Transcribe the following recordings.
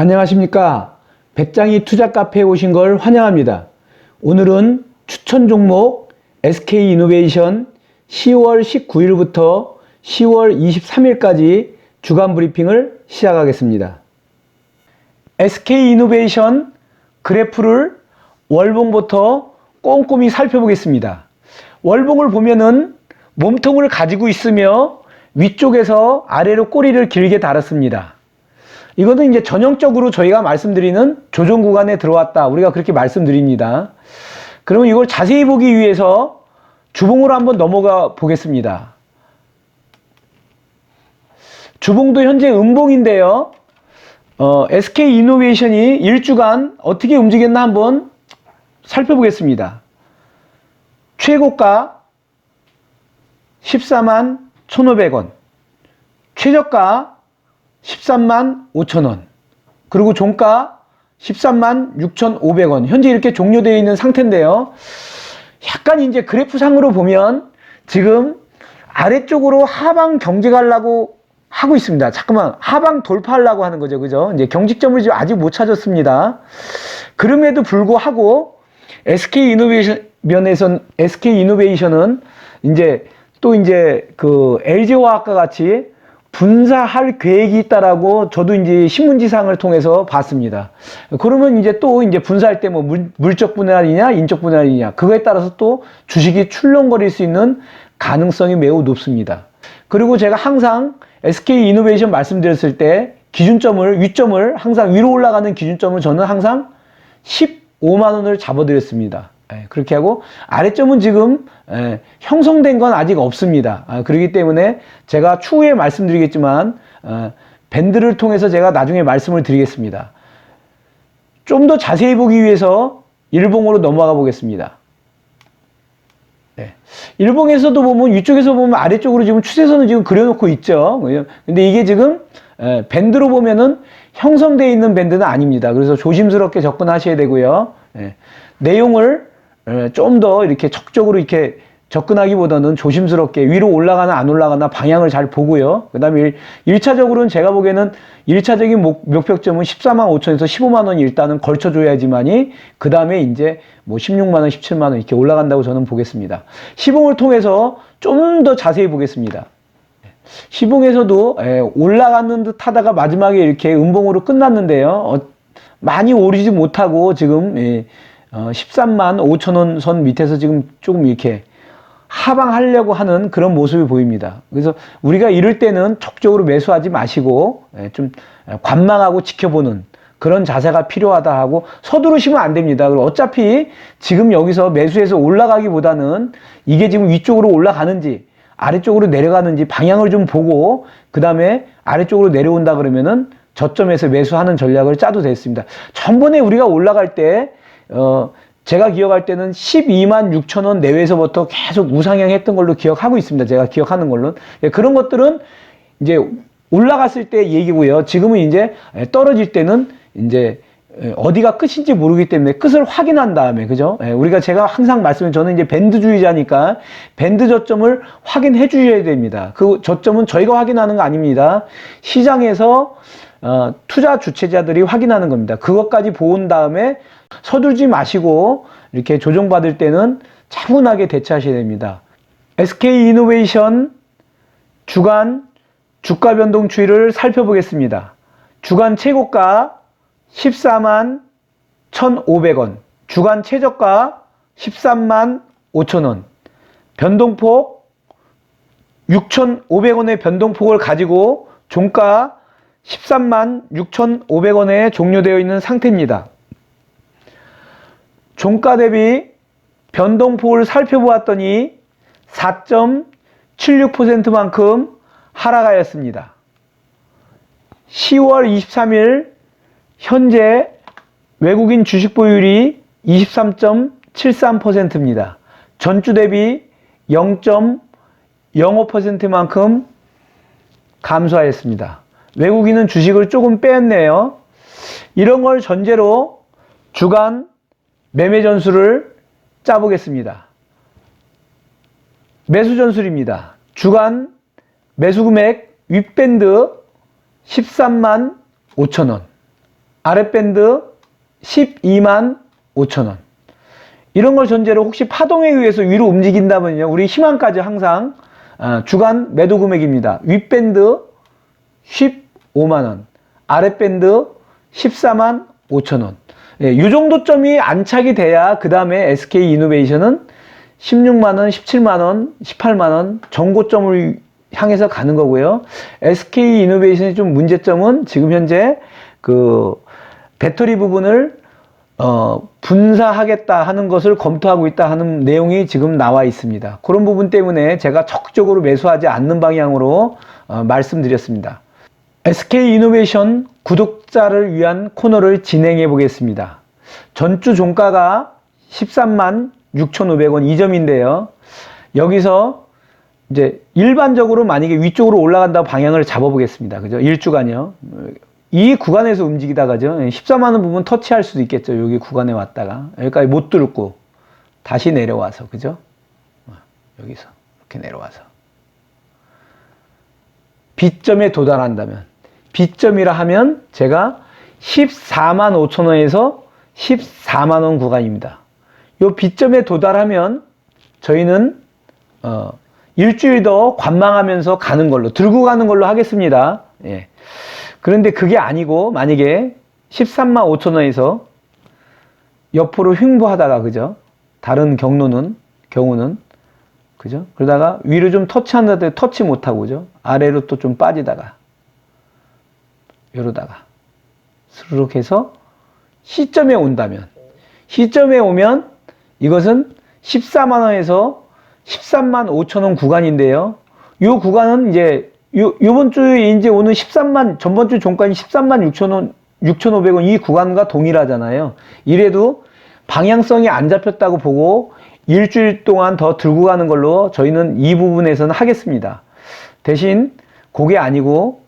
안녕하십니까. 배짱이 투자 카페에 오신 걸 환영합니다. 오늘은 추천 종목 SK 이노베이션 10월 19일부터 10월 23일까지 주간 브리핑을 시작하겠습니다. SK 이노베이션 그래프를 월봉부터 꼼꼼히 살펴보겠습니다. 월봉을 보면은 몸통을 가지고 있으며 위쪽에서 아래로 꼬리를 길게 달았습니다. 이거는 이제 전형적으로 저희가 말씀드리는 조정 구간에 들어왔다. 우리가 그렇게 말씀드립니다. 그러면 이걸 자세히 보기 위해서 주봉으로 한번 넘어가 보겠습니다. 주봉도 현재 음봉인데요. 어, SK 이노베이션이 일주간 어떻게 움직였나 한번 살펴보겠습니다. 최고가 14만 1,500원. 최저가 13만 5천원. 그리고 종가 13만 6,500원. 현재 이렇게 종료되어 있는 상태인데요. 약간 이제 그래프상으로 보면 지금 아래쪽으로 하방 경제 가려고 하고 있습니다. 잠깐만 하방 돌파하려고 하는 거죠. 그죠? 이제 경직점을 지금 아직 못 찾았습니다. 그럼에도 불구하고 SK 이노베이션 면에선 SK 이노베이션은 이제 또 이제 그 LG화학과 같이 분사할 계획이 있다라고 저도 이제 신문지상을 통해서 봤습니다. 그러면 이제 또 이제 분사할 때 뭐 물적 분할이냐 인적 분할이냐 그거에 따라서 또 주식이 출렁거릴 수 있는 가능성이 매우 높습니다. 그리고 제가 항상 SK 이노베이션 말씀드렸을 때 기준점을 위점을 항상 위로 올라가는 기준점을 저는 항상 15만 원을 잡아드렸습니다. 예, 그렇게 하고 아래점은 지금 예, 형성된 건 아직 없습니다. 아, 그렇기 때문에 제가 추후에 말씀드리겠지만 어, 밴드를 통해서 제가 나중에 말씀을 드리겠습니다. 좀 더 자세히 보기 위해서 일봉으로 넘어가 보겠습니다. 네. 일봉에서도 보면 위쪽에서 보면 아래쪽으로 지금 추세선을 지금 그려놓고 있죠. 근데 이게 지금 예, 밴드로 보면은 형성되어 있는 밴드는 아닙니다. 그래서 조심스럽게 접근하셔야 되고요. 예. 내용을 좀 더 이렇게 적극적으로 이렇게 접근하기보다는 조심스럽게 위로 올라가나 안 올라가나 방향을 잘 보고요. 그 다음에 1차적으로는 제가 보기에는 1차적인 목, 목표점은 14만 5천에서 15만 원이 일단은 걸쳐줘야지만이 그 다음에 이제 뭐 16만 원, 17만 원 이렇게 올라간다고 저는 보겠습니다. 시봉을 통해서 좀 더 자세히 보겠습니다. 시봉에서도 올라가는 듯 하다가 마지막에 이렇게 음봉으로 끝났는데요. 어, 많이 오르지 못하고 지금 예, 어, 13만 5천 원 선 밑에서 지금 조금 이렇게 하방하려고 하는 그런 모습이 보입니다. 그래서 우리가 이럴 때는 적극적으로 매수하지 마시고 예, 좀 관망하고 지켜보는 그런 자세가 필요하다 하고 서두르시면 안 됩니다. 그리고 어차피 지금 여기서 매수해서 올라가기보다는 이게 지금 위쪽으로 올라가는지 아래쪽으로 내려가는지 방향을 좀 보고 그 다음에 아래쪽으로 내려온다 그러면은 저점에서 매수하는 전략을 짜도 됐습니다. 전번에 우리가 올라갈 때 어, 제가 기억할 때는 12만 6천 원 내외에서부터 계속 우상향 했던 걸로 기억하고 있습니다. 제가 기억하는 걸로. 예, 그런 것들은 이제 올라갔을 때 얘기고요. 지금은 이제 떨어질 때는 이제 어디가 끝인지 모르기 때문에 끝을 확인한 다음에 그죠? 예, 우리가 제가 항상 말씀을 저는 이제 밴드주의자니까 밴드 저점을 확인해 주셔야 됩니다. 그 저점은 저희가 확인하는 거 아닙니다. 시장에서 어, 투자 주체자들이 확인하는 겁니다. 그것까지 보은 다음에 서두르지 마시고 이렇게 조정받을 때는 차분하게 대처하셔야 됩니다. SK 이노베이션 주간 주가 변동 추이를 살펴보겠습니다. 주간 최고가 14만 1,500원, 주간 최저가 13만 5천원, 변동폭 6,500원의 변동폭을 가지고 종가 13만 6,500원에 종료되어 있는 상태입니다. 종가 대비 변동폭을 살펴보았더니 4.76%만큼 하락하였습니다. 10월 23일 현재 외국인 주식 보유율이 23.73%입니다. 전주 대비 0.05%만큼 감소하였습니다. 외국인은 주식을 조금 뺐네요. 이런 걸 전제로 주간 매매 전술을 짜보겠습니다. 매수 전술입니다. 주간 매수 금액 윗밴드 13만 5천원. 아랫밴드 12만 5천 원. 이런 걸 전제로 혹시 파동에 의해서 위로 움직인다면요. 우리 희망까지 항상 아, 주간 매도 금액입니다. 윗밴드 15만 원, 아랫밴드 14만 5천 원. 예, 이 정도 점이 안착이 돼야 그 다음에 SK 이노베이션은 16만 원, 17만 원, 18만 원 정고점을 향해서 가는 거고요. SK 이노베이션의 좀 문제점은 지금 현재 그 배터리 부분을 어, 분사하겠다 하는 것을 검토하고 있다 하는 내용이 지금 나와 있습니다. 그런 부분 때문에 제가 적극적으로 매수하지 않는 방향으로 어, 말씀드렸습니다. SK 이노베이션 구독자를 위한 코너를 진행해 보겠습니다. 전주 종가가 13만 6,500원 이 점인데요. 여기서 이제 일반적으로 만약에 위쪽으로 올라간다 방향을 잡아보겠습니다. 그죠? 일주간요. 이 구간에서 움직이다가죠. 14만 원 부분 터치할 수도 있겠죠. 여기 구간에 왔다가 여기까지 못 뚫고 다시 내려와서 그죠? 어, 여기서 이렇게 내려와서 B점에 도달한다면 B점이라 하면 제가 14만 5천 원에서 14만 원 구간입니다. 요 B점에 도달하면 저희는 어, 일주일 더 관망하면서 가는 걸로 들고 가는 걸로 하겠습니다. 예. 그런데 그게 아니고 만약에 13만 5천 원에서 옆으로 횡보하다가 그죠? 다른 경로는 경우는 그죠? 그러다가 위로 좀 터치한다도 터치 못하고 그죠? 아래로 또 좀 빠지다가 이러다가 스르륵 해서 시점에 온다면 시점에 오면 이것은 14만 원에서 13만 5천 원 구간인데요. 이 구간은 이제 요, 요번 주에 이제 오는 13만, 전번 주 종가인 13만 6천 원, 6,500원 이 구간과 동일하잖아요. 이래도 방향성이 안 잡혔다고 보고 일주일 동안 더 들고 가는 걸로 저희는 이 부분에서는 하겠습니다. 대신 그게 아니고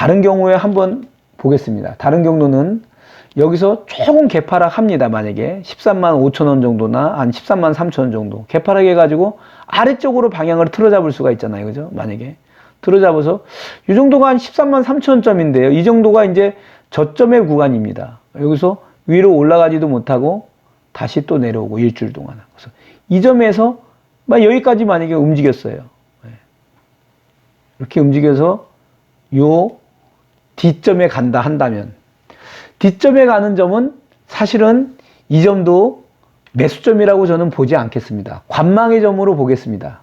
다른 경우에 한번 보겠습니다. 다른 경로는 여기서 조금 개파락 합니다. 만약에 13만 5천 원 정도나 한 13만 3천 원 정도 개파락 해가지고 아래쪽으로 방향을 틀어 잡을 수가 있잖아요. 그죠? 만약에 틀어 잡아서 이 정도가 한 13만 3천 원점인데요. 이 정도가 이제 저점의 구간입니다. 여기서 위로 올라가지도 못하고 다시 또 내려오고 일주일 동안. 그래서 이 점에서 막 여기까지 만약에 움직였어요. 네. 이렇게 움직여서 요 D점에 간다 한다면 D점에 가는 점은 사실은 이 점도 매수점이라고 저는 보지 않겠습니다. 관망의 점으로 보겠습니다.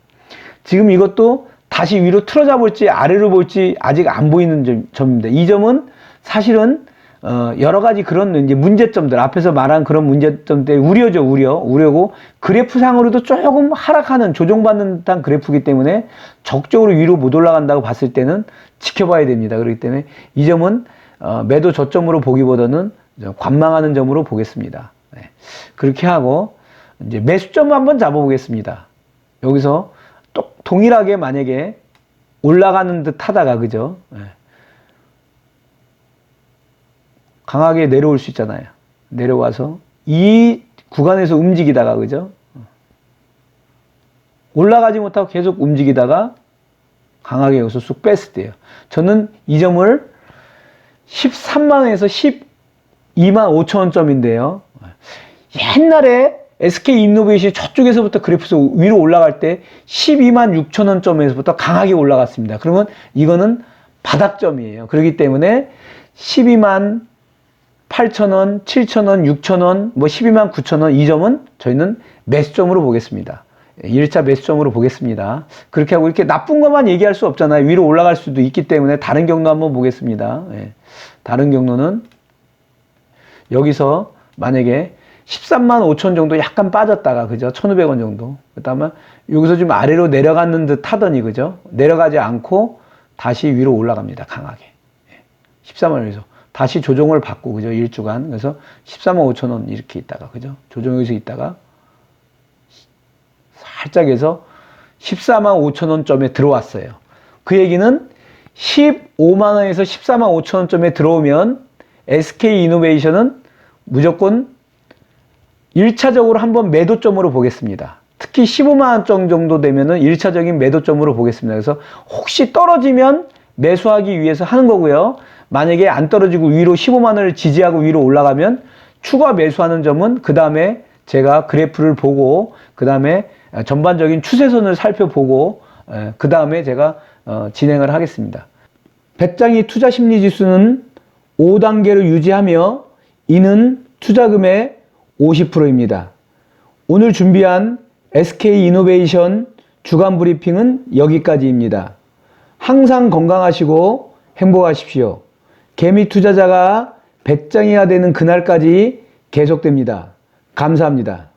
지금 이것도 다시 위로 틀어져 볼지 아래로 볼지 아직 안 보이는 점, 점입니다. 이 점은 사실은 어, 여러 가지 그런 이제 문제점들 앞에서 말한 그런 문제점들 우려죠 우려 우려고 그래프상으로도 조금 하락하는 조정받는 듯한 그래프이기 때문에 적극적으로 위로 못 올라간다고 봤을 때는 지켜봐야 됩니다. 그렇기 때문에 이 점은 어, 매도 저점으로 보기보다는 관망하는 점으로 보겠습니다. 네. 그렇게 하고 이제 매수점 한번 잡아보겠습니다. 여기서 또 동일하게 만약에 올라가는 듯 하다가 그죠? 네. 강하게 내려올 수 있잖아요. 내려와서 이 구간에서 움직이다가 그죠? 올라가지 못하고 계속 움직이다가 강하게 여기서 쑥 뺐을 때요. 저는 이 점을 13만 원에서 12만 5천 원점인데요. 옛날에 SK 인노베이션이 저쪽에서부터 그래프에서 위로 올라갈 때 12만 6천 원점에서부터 강하게 올라갔습니다. 그러면 이거는 바닥점이에요. 그렇기 때문에 12만 8,000원, 7,000원, 6,000원, 뭐 12만 9,000원 이 점은 저희는 매수점으로 보겠습니다. 1차 매수점으로 보겠습니다. 그렇게 하고 이렇게 나쁜 것만 얘기할 수 없잖아요. 위로 올라갈 수도 있기 때문에 다른 경로 한번 보겠습니다. 예. 다른 경로는 여기서 만약에 13만 5천 정도 약간 빠졌다가 그죠? 1,500원 정도. 그다음에 여기서 좀 아래로 내려가는 듯 하더니 그죠? 내려가지 않고 다시 위로 올라갑니다. 강하게. 13만 원에서 다시 조정을 받고 그죠? 일주간. 그래서 13만 5천 원 이렇게 있다가 그죠? 조정에서 있다가 살짝 해서 14만 5천 원점에 들어왔어요. 그 얘기는 15만 원에서 14만 5천 원점에 들어오면 SK 이노베이션은 무조건 1차적으로 한번 매도점으로 보겠습니다. 특히 15만 원 정도 되면은 1차적인 매도점으로 보겠습니다. 그래서 혹시 떨어지면 매수하기 위해서 하는 거고요. 만약에 안 떨어지고 위로 15만 원을 지지하고 위로 올라가면 추가 매수하는 점은 그 다음에 제가 그래프를 보고 그 다음에 전반적인 추세선을 살펴보고 그 다음에 제가 어, 진행을 하겠습니다. 배짱이 투자 심리 지수는 5단계로 유지하며 이는 투자금의 50%입니다. 오늘 준비한 SK 이노베이션 주간 브리핑은 여기까지입니다. 항상 건강하시고 행복하십시오. 개미 투자자가 배짱이가 되는 그날까지 계속됩니다. 감사합니다.